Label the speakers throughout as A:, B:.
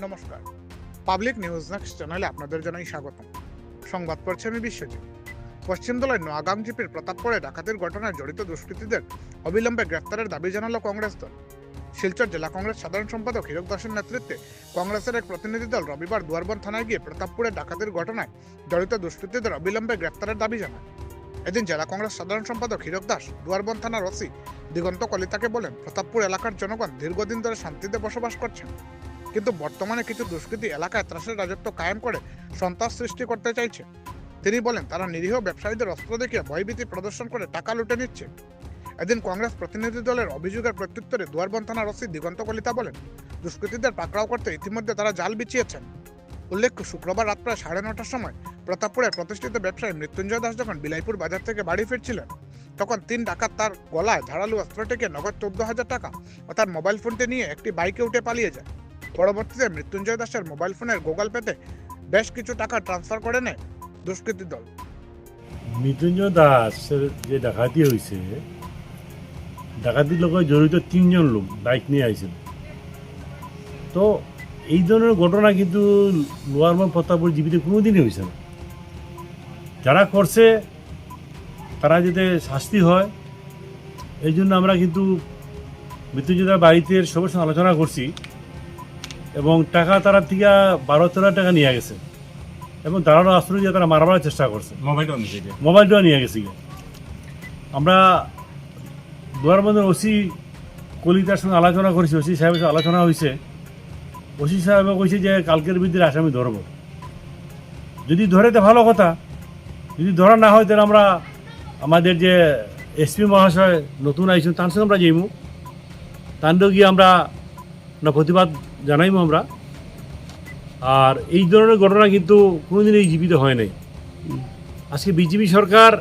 A: নমস্কার। Public news next চ্যানেলে আপনাদের জানাই স্বাগতম। সংবাদ পড়ছে আমি বিশ্বজিৎ। পশ্চিম দলের নোয়াগাম জিপির প্রতাপপুরে ডাকাতির ঘটনায় জড়িত দুষ্কৃতীদের অবিলম্বে গ্রেফতারের দাবি জানালো কংগ্রেস দল। শিলচর জেলা কংগ্রেস সাধারণ সম্পাদক হীরক দাসের নেতৃত্বে কংগ্রেসের এক প্রতিনিধি দল রবিবার দুয়ারবন থানায় গিয়ে প্রতাপপুরে ডাকাতির ঘটনায় জড়িত দুষ্কৃতীদের অবিলম্বে গ্রেফতারের দাবি জানায়। এদিন জেলা কংগ্রেস সাধারণ সম্পাদক হীরক দাস দুয়ারবন থানার ওসি দিগন্ত কলিতাকে বলেন, প্রতাপপুর এলাকার জনগণ দীর্ঘদিন ধরে শান্তিতে বসবাস করছেন। কিন্তু বর্তমানে কিছু দুষ্কৃতী এলাকায় ত্রাসের রাজত্ব কায়েম করে সন্ত্রাস সৃষ্টি করতে চাইছে। তিনি বলেন, তারা নিরীহ ব্যবসায়ীদের অস্ত্র দেখিয়ে ভয়ভীতি প্রদর্শন করে টাকা লুটে নিচ্ছে। এদিন কংগ্রেস প্রতিনিধি দলের অভিযোগের প্রত্যুত্তরে দুয়ারবন থানার ওসি দিগন্ত কলিতা বলেন, দুষ্কৃতীদের পাকড়াও করতে ইতিমধ্যে তারা জাল বিছিয়েছেন। উল্লেখ্য, শুক্রবার রাত প্রায় সাড়ে নটার সময় প্রতাপপুরের প্রতিষ্ঠিত ব্যবসায়ী মৃত্যুঞ্জয় দাস যখন বিলাইপুর বাজার থেকে বাড়ি ফিরছিলেন, তখন তিন ডাকাত তার গলায় ধারালো অস্ত্রটিকে নগদ চোদ্দ হাজার টাকা ও তার মোবাইল ফোনটি নিয়ে একটি বাইকে উঠে পালিয়ে যায়। পরবর্তীতে মৃত্যুঞ্জয় দাসের মোবাইল ফোনের গুগল পেতে বেশ কিছু টাকা ট্রান্সফার করে নেয় দুষ্কৃতী দল।
B: মৃত্যুঞ্জয় দাসের যে ডাকাতি হয়েছে, ডাকাতির লগত জড়িত তিনজন লোক বাইক নিয়ে আইছিল। তো এই ধরনের ঘটনা কিন্তু লোয়ারমন প্রতাপপুর জীবিত কোনোদিনই হয়েছে না। যারা করছে, তারা যাতে শাস্তি হয়, এই জন্য আমরা কিন্তু মৃত্যুঞ্জয়দার বাড়িতে সবার সঙ্গে আলোচনা করছি। এবং টাকা তারা থেকে বারো তেরো টাকা নিয়ে গেছে। এবং দাঁড়ানো আশ্রয় দিয়ে তারা মারাবার চেষ্টা করছে।
C: মোবাইলটাও গিয়ে
B: মোবাইলটাও নিয়ে গেছি। গিয়ে। আমরা দুয়ারবন্দের ওসি কলিতার সঙ্গে আলোচনা করেছি ওসি সাহেবের সঙ্গে আলোচনা হয়েছে। ওসি সাহেব কইছে যে কালকের বিদ্যুৎ আসামি ধরবো। যদি ধরে তো ভালো কথা যদি ধরা না হয় তাহলে আমরা আমাদের যে এসপি মহাশয় নতুন আইসুন তার সঙ্গে আমরা যাইমু। তান্ডেও গিয়ে আমরা না, প্রতিবাদ জানাইমু আমরা। আর এই ধরনের ঘটনা কিন্তু কোনোদিনই জীবিত হয় নাই। আজকে বিজেপি সরকার,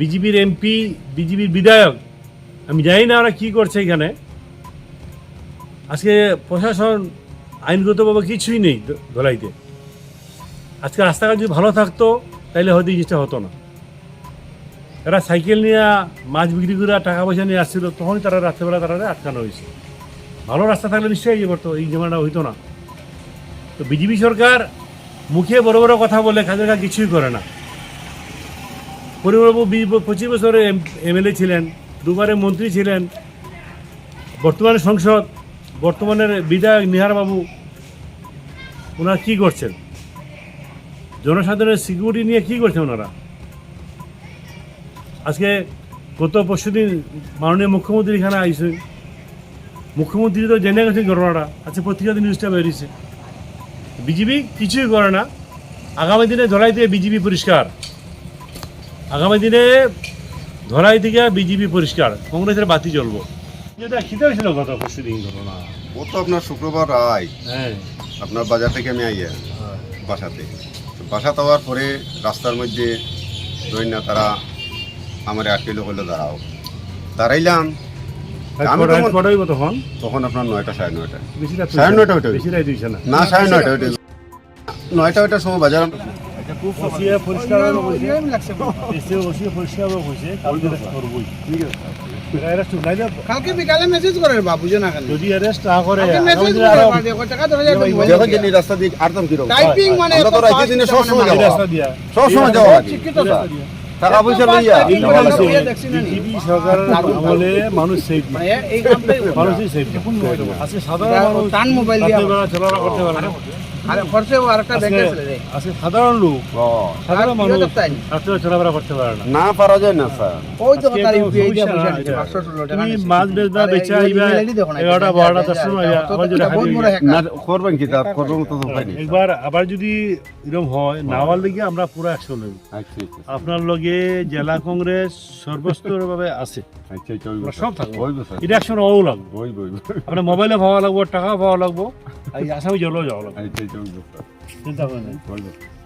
B: বিজেপির এমপি, বিজেপির বিধায়ক, আমি জানি না ওরা কী করছে এখানে। আজকে প্রশাসন আইনগতভাবে কিছুই নেই ধলাইতে। আজকে রাস্তাঘাট যদি ভালো থাকতো তাহলে হয়তো জিনিসটা হতো না। এরা সাইকেল নিয়ে মাছ বিক্রি করে টাকা পয়সা নিয়ে আসছিল, তখনই তারা রাত্রেবেলা তারা আটকানো হয়েছে। ভালো রাস্তা থাকলে নিশ্চয়ই করতো এই জামাটা হইতো না। তো বিজেপি সরকার মুখে বড় বড় কথা বলে কাজের কাজ কিছুই করে না। পরিবারবাবু বি- পঁচিশ বছরে এমএলএ ছিলেন, দুবারে মন্ত্রী ছিলেন, বর্তমানে সংসদ, বর্তমানের বিধায়ক নিহার বাবু ওনারা কী করছেন? জনসাধারণের সিকিউরিটি নিয়ে কী করছেন ওনারা? আজকে গত পরশুদিন মাননীয় মুখ্যমন্ত্রী এখানে আইসেন। মুখ্যমন্ত্রী তো জেনে গেছেন ঘটনাটা। আজকে পত্রিকাতে নিউজটা বেরিয়েছে। বিজেপি কিছুই করে না। আগামী দিনে ধলাই থেকে বিজেপি পরিষ্কার। আগামী দিনে ধলাই থেকে বিজেপি পরিষ্কার। কংগ্রেসের বাতি জ্বলবো। যেটা খিদে হয়েছিল গত পরশু দিন ঘটনা?
D: ও তো আপনার শুক্রবার রায়।
B: হ্যাঁ।
D: আপনার বাজার থেকে আমি আইয়া বাসাতে। তো বাসা যাওয়ার পরে রাস্তার মধ্যে না তারা। আমার আটকেলো হলো দাঁড়াও। দাঁড়াইলাম। আমি তো মন-
B: কটাইব তখন?
D: তখন আপনার নয়টা সাড়ে নয়টা। সাড়ে নয়টা ওইটা
B: বেশি রাত হইছে না?
D: না সাড়ে নয়টা ওইটা নয়টা ওইটার সময় বাজার।
B: ওসিয়ে পরিষ্কার পরিষ্কার হবে কালকে করবই। ঠিক আছে।
E: কালকে বিকালে মেসেজ করে বাবু যে না
B: যদি অ্যারেস্ট না করে
E: মেসেজ করে টাকা ধরে যাবে
D: দেখো যে এই রাস্তা দিয়ে আটতাম কীরকম।
E: টাইপিং মানে
D: তো রাইতে দিনে সব
E: মানে
D: সময়
E: মানে
D: যাওয়া।
B: রাস্তা দিয়া।
D: সব সময় যাওয়া
E: শিক্ষিত
D: টাকা পয়সা লইয়া
B: বিজেপি সরকারের আমলে মানুষ সেফ
E: মানে।
B: মানুষই সেফ আজকে সাধারণ মানুষ
E: টান মোবাইল দিয়া
B: চলাফেরা করতে পারে না
E: আরে খরচে আরেকটা ব্যাংকে চলে যায়
B: আজকে সাধারণ লোক। সাধারণ মানুষ।
E: কীরকম
B: চলাফেরা করতে পারে না।
D: না পারা যায় না স্যার।
E: ওই তো তার ইউপিআই দিয়া পয়সা
B: না,
E: 500 টাকা
B: তুমি মাছ বেচবা বেচা আইবা
E: email ID দেখো না,
B: এগারোটা
E: এটা
B: বারোটা
E: যা, যা,
B: সময় আইবা,
E: তো
B: আবার যদি
E: এটা বহুত
B: হাজির-
E: বড় hacker।
D: না করবেন কি তার করবেন তো উপায় নেই
B: একবার আবার যদি এরকম হয় না হওয়ার লেগে আমরা পুরো অ্যাকশন নেব।
D: আচ্ছা আচ্ছা
B: আপনার লগে জেলা কংগ্রেস সর্বস্তরভাবে আছে।
D: আচ্ছা আচ্ছা ওই
B: আমরা সব থাকব।
D: বলব
B: এটা অ্যাকশন হওয়াও লাগবে। আপনার মোবাইলে পাওয়া লাগবো টাকা পাওয়া লাগবো। আসামি জলেও যাওয়া লাগবে।
D: 정도.
B: 된다면은.
D: 원래.